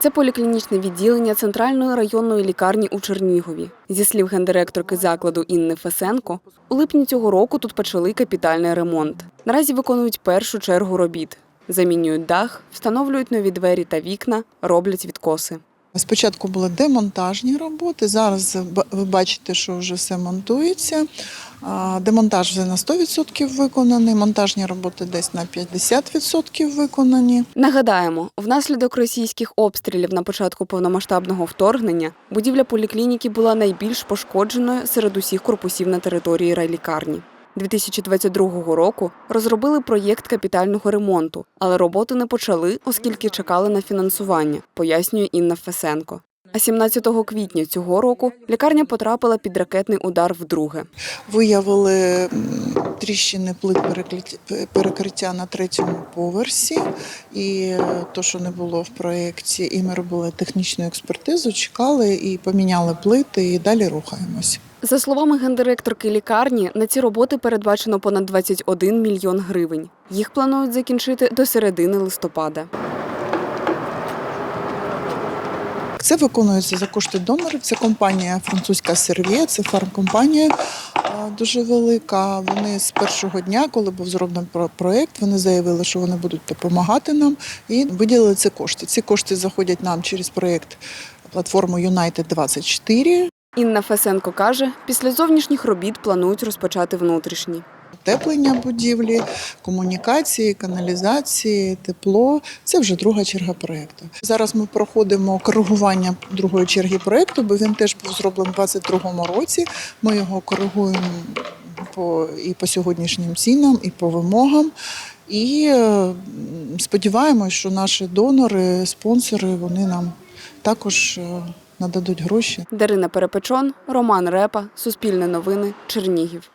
Це поліклінічне відділення центральної районної лікарні у Чернігові. Зі слів гендиректорки закладу Інни Фесенко, у липні цього року тут почали капітальний ремонт. Наразі виконують першу чергу робіт. Замінюють дах, встановлюють нові двері та вікна, роблять відкоси. Спочатку були демонтажні роботи. Зараз ви бачите, що вже все монтується. Демонтаж вже на 100% виконаний, монтажні роботи десь на 50% виконані. Нагадаємо, внаслідок російських обстрілів на початку повномасштабного вторгнення будівля поліклініки була найбільш пошкодженою серед усіх корпусів на території райлікарні. 2022 року розробили проєкт капітального ремонту, але роботи не почали, оскільки чекали на фінансування, пояснює Інна Фесенко. А 17 квітня цього року лікарня потрапила під ракетний удар вдруге. Виявили тріщини плит перекриття- на третьому поверсі, і е, то, що не було в проєкті, і ми робили технічну експертизу, чекали і поміняли плити, і далі рухаємось. За словами гендиректорки лікарні, на ці роботи передбачено понад 21 мільйон гривень. Їх планують закінчити до середини листопада. Це виконується за кошти донорів. Це компанія французька Сервє, це фармкомпанія а, дуже велика. Вони з першого дня, коли був зроблений про- проект, вони заявили, що вони будуть допомагати нам і виділили ці кошти. Ці кошти заходять нам через проект платформу United 24 Інна Фесенко каже, після зовнішніх робіт планують розпочати внутрішні. Утеплення будівлі, комунікації, каналізації, тепло це вже друга черга проєкту. Зараз ми проходимо коригування другої черги проєкту, бо він теж був зроблений у 2022 році. Ми його коригуємо по і по сьогоднішнім цінам, і по вимогам. І сподіваємось, що наші донори, спонсори вони нам також е, нададуть гроші. Дарина Перепечон, Роман Репа, Суспільне новини, Чернігів.